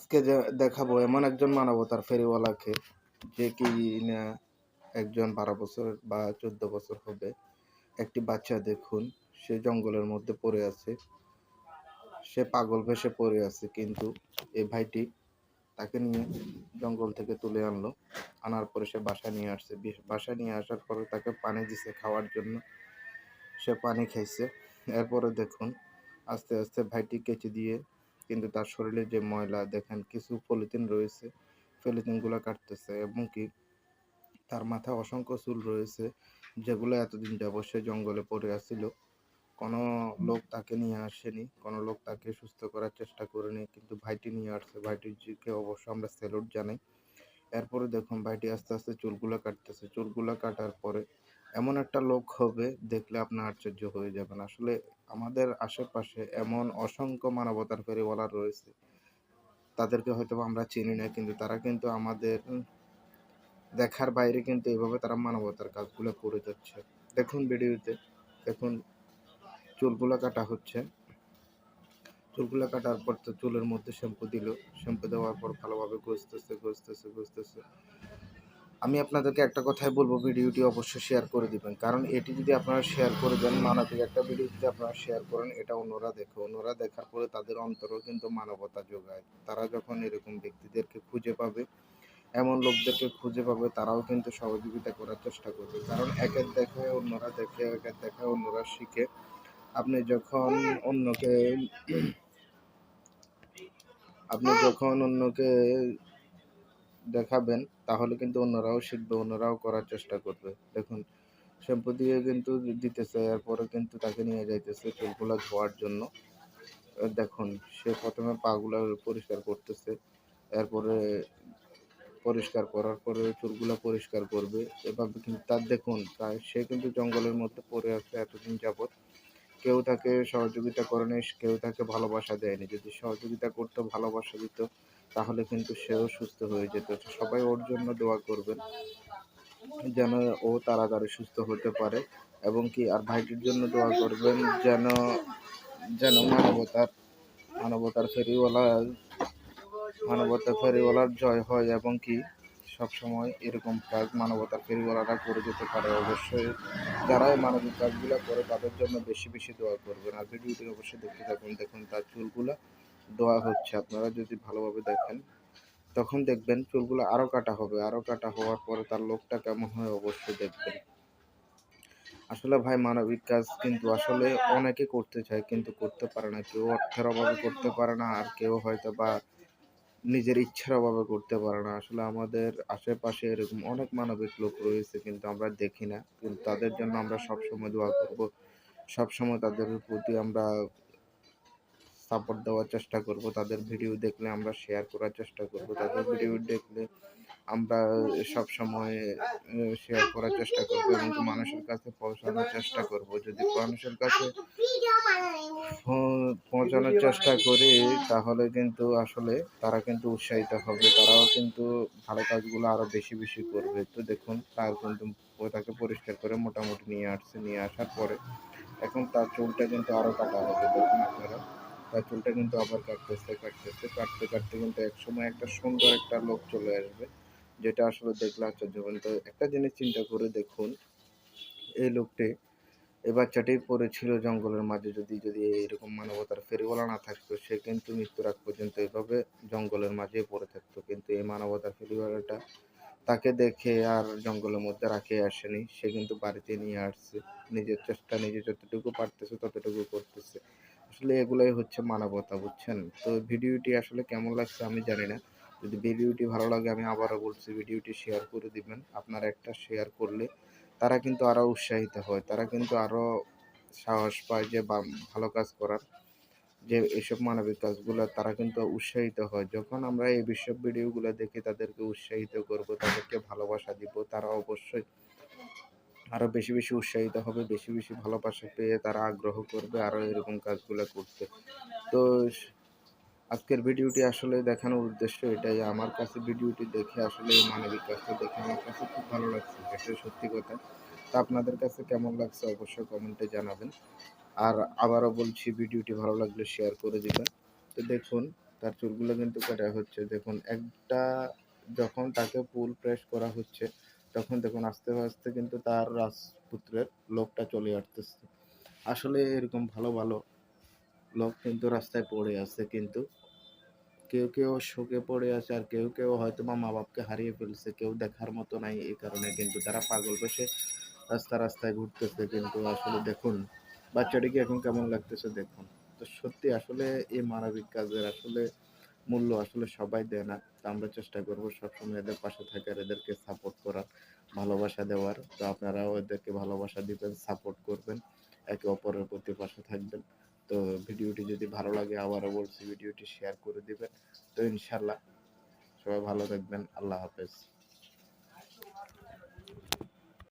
আজকে যে দেখাবো এমন একজন মানবতার ফেরিওয়ালাকে যে কি না একজন বারো বছর বা চোদ্দ বছর হবে। একটি বাচ্চা দেখুন, সে জঙ্গলের মধ্যে পড়ে আছে। সে পাগল ভেসে পড়ে আছে কিন্তু এই ভাইটি তাকে নিয়ে জঙ্গল থেকে তুলে আনলো। আনার পরে সে বাসা নিয়ে আসছে। বাসা নিয়ে আসার পরে তাকে পানি দিছে খাওয়ার জন্য। সে পানি খাইছে। এরপরে দেখুন, আস্তে আস্তে ভাইটি কেচে দিয়ে কিন্তু তার শরীরে যে ময়লা, দেখেন কিছু পলিথিন রয়েছে, পলিথিনগুলো কাটতেছে এবং কি তার মাথায় অসংখ্য চুল রয়েছে, যেগুলো এতদিন সে জঙ্গলে পড়ে আসছিল। কোনো লোক তাকে নিয়ে আসেনি, কোনো লোক তাকে সুস্থ করার চেষ্টা করেনি, কিন্তু ভাইটি নিয়ে আসছে। ভাইটিকে অবশ্য আমরা স্যালুট জানাই। এরপরে দেখুন ভাইটি আস্তে আস্তে চুলগুলো কাটতেছে। চুলগুলো কাটার পরে এমন একটা লোক হবে, দেখলে আপনি আশ্চর্য হয়ে যাবেন। আসলে আমাদের আশেপাশে এমন অসংখ্য মানবতার ফেরিওয়ালা রয়েছে, তাদেরকে হয়তো আমরা চিনি না, কিন্তু তারা কিন্তু আমাদের দেখার বাইরে কিন্তু এভাবে তারা মানবতার কাজগুলো করে যাচ্ছে। দেখুন ভিডিওতে, দেখুন চুলগুলো কাটা হচ্ছে। চুলগুলো কাটার পর তো চুলের মধ্যে শ্যাম্পু দিল। শ্যাম্পু দেওয়ার পর ভালোভাবে ঘষতেছে ঘষতেছে ঘষতেছে। আমি আপনাদেরকে একটা কথাই বলব, ভিডিওটি অবশ্যই শেয়ার করে দিবেন। কারণ এটি যদি আপনারা শেয়ার করে দেন, মানবিক একটা ভিডিও যদি আপনারা শেয়ার করেন, এটা অন্যরা দেখে। অন্যরা দেখার পরে তাদের অন্তরেও কিন্তু মানবতা যোগায়। তারা যখন এরকম ব্যক্তিদেরকে খুঁজে পাবে, এমন লোকদেরকে খুঁজে পাবে, তারাও কিন্তু সহযোগিতা করার চেষ্টা করবে। কারণ একের দেখে অন্যরা দেখে একের দেখে অন্যরা শিখে। আপনি যখন অন্যকে আপনি যখন অন্যকে দেখাবেন তাহলে কিন্তু অন্যরাও শিখবে, অন্যরাও করার চেষ্টা করবে। দেখুন, শ্যাম্পু দিয়ে কিন্তু দিতেছে, এরপরে কিন্তু তাকে নিয়ে যাইতেছে চুলগুলো ধোয়ার জন্য। দেখুন, সে প্রথমে পাগুলো পরিষ্কার করতেছে, এরপরে পরিষ্কার করার পরে চুলগুলো পরিষ্কার করবে। এভাবে কিন্তু তার, দেখুন, প্রায় সে কিন্তু জঙ্গলের মধ্যে পড়ে আছে এতদিন যাবৎ। কেউ তাকে সহযোগিতা করেনি কেউ তাকে ভালোবাসা দেয়নি। যদি সহযোগিতা করতো, ভালোবাসা দিত, তাহলে কিন্তু সেও সুস্থ হয়ে যেত। সবাই ওর জন্য দোয়া করবেন যেন ও তাড়াতাড়ি সুস্থ হতে পারে এবং কি আর ভাইটির জন্য দোয়া করবেন যেন যেন মানবতার মানবতার ফেরিওয়ালা, মানবতার ফেরিওয়ালার জয় হয় এবং কি সবসময় এরকম কাজ মানবতার ফেরিওয়ালারা করে যেতে পারে, অবশ্যই। যারা এই মানবিক কাজগুলো করে, তাদের জন্য বেশি বেশি দোয়া করবেন। আর ভিডিওটি অবশ্যই দেখতে থাকুন, দেখুন তার চুলগুলো। দোয়া হচ্ছে, আপনারা যদি ভালোভাবে দেখেন, তখন দেখবেন চুলগুলো আরও কাটা হবে। আরও কাটা হওয়ার পরে তার লোকটা কেমন হয় অবশ্যই দেখবেন। আসলে ভাই, মানবিক কাজ কিন্তু আসলে অনেকে করতে চায়, কিন্তু করতে পারে না। কেউ অর্থের অভাবে করতে পারে না, আর কেউ হয়তো বা নিজের ইচ্ছার অভাবে করতে পারে না। আসলে আমাদের আশেপাশে এরকম অনেক মানবিক লোক রয়েছে কিন্তু আমরা দেখি না। কিন্তু তাদের জন্য আমরা সবসময় দোয়া করব। সবসময় তাদের প্রতি আমরা সাপোর্ট দেওয়ার চেষ্টা করব। তাদের ভিডিও দেখলে আমরা শেয়ার করার চেষ্টা করব। তাদের ভিডিও দেখলে আমরা সব সময় শেয়ার করার চেষ্টা করব এবং মানুষের কাছে পৌঁছানোর চেষ্টা করব। যদি মানুষের কাছে পৌঁছানোর চেষ্টা করি, তাহলে কিন্তু আসলে তারা কিন্তু উৎসাহিত হবে। তারাও কিন্তু ভালো কাজগুলো আরও বেশি বেশি করবে। তো দেখুন, তার কিন্তু তাকে পরিষ্কার করে মোটামুটি নিয়ে আসছে, নিয়ে আসার পরে এখন তার চুলটা কিন্তু আরও কাটা হবে। দেখুন আপনারা, তার চুলটা কিন্তু আবার কাটতেছে কাটতেছে কাটতে কাটতে কিন্তু এক সময় একটা সুন্দর একটা লোক চলে আসবে। যেটা আসলে দেখলে তো একটা জিনিস চিন্তা করে দেখুন, এই লোকটি এই বাচ্চাটি পড়েছিল জঙ্গলের মাঝে, যদি যদি এরকম মানবতার ফেরিওয়ালা না থাকতো, সে কিন্তু মৃত্যুর আগ পর্যন্ত এভাবে জঙ্গলের মাঝে পড়ে থাকতো। কিন্তু এই মানবতার ফেরিওয়ালাটা তাকে দেখে আর জঙ্গলের মধ্যে রাখে আসেনি। সে কিন্তু বাড়িতে নিয়ে আসছে। নিজের চেষ্টা নিজে যতটুকু পারতেছে, ততটুকু করতেছে। আসলে এগুলাই হচ্ছে মানবতা, বুঝছেন? তো ভিডিওটি আসলে কেমন লাগছে আমি জানি না। যদি ভিডিওটি ভালো লাগে, আমি আবারও বলছি ভিডিওটি শেয়ার করে দিবেন। আপনারা একটা শেয়ার করলে তারা কিন্তু আরও উৎসাহিত হয়। তারা কিন্তু আরও সাহস পায় যে ভালো কাজ করার। যে এইসব মানবিক কাজগুলো তারা কিন্তু উৎসাহিত হয়। যখন আমরা এই বিশ্বব ভিডিওগুলো দেখে তাদেরকে উৎসাহিত করব, তাদেরকে ভালোবাসা দিব, তারা অবশ্যই আরও বেশি বেশি উৎসাহিত হবে, বেশি বেশি ভালোবাসা পেয়ে তারা আগ্রহ করবে আরও এরকম কাজগুলো করতে। তো আজকের ভিডিওটি আসলে দেখানোর উদ্দেশ্য এটাই। আমার কাছে ভিডিওটি দেখে আসলে মানবিক কাজটা দেখে আমার কাছে খুব ভালো লাগছে, এটা সত্যি কথা। তা আপনাদের কাছে কেমন লাগছে অবশ্যই কমেন্টে জানাবেন। আর আবারও বলছি, ভিডিওটি ভালো লাগলে শেয়ার করে দিবেন। তো দেখুন, তার চুলগুলো কিন্তু কাটা হচ্ছে। দেখুন, একটা যখন তাকে পুল প্রেস করা হচ্ছে, তখন দেখুন, আস্তে আস্তে কিন্তু তার রাজপুত্রের লোকটা চলে আসতেছে। আসলে এরকম ভালো ভালো লোক কিন্তু রাস্তায় পড়ে আছে কিন্তু। কেউ কেউ শোকে পড়ে আছে আর কেউ কেউ হয়তো মা বাপকে হারিয়ে ফেলছে, কেউ দেখার মতো নাই এই কারণে কিন্তু তারা পাগল বেশে রাস্তা রাস্তায় ঘুরতেছে কিন্তু আসলে দেখুন, বাচ্চাটিকে এখন কেমন লাগতেছে দেখুন। তো সত্যি আসলে এই মানবিক কাজের আসলে মূল্য আসলে সবাই দেয় না। তো আমরা চেষ্টা করব সবসময় এদের পাশে থাকার, এদেরকে সাপোর্ট করার, ভালোবাসা দেওয়ার। তো আপনারাও এদেরকে ভালোবাসা দিবেন সাপোর্ট করবেন, একে অপরের প্রতি পাশে থাকবেন। তো ভিডিওটি যদি ভালো লাগে আবারও বলছি, ভিডিওটি শেয়ার করে দেবেন। তো ইনশাল্লাহ সবাই ভালো থাকবেন। আল্লাহ হাফেজ।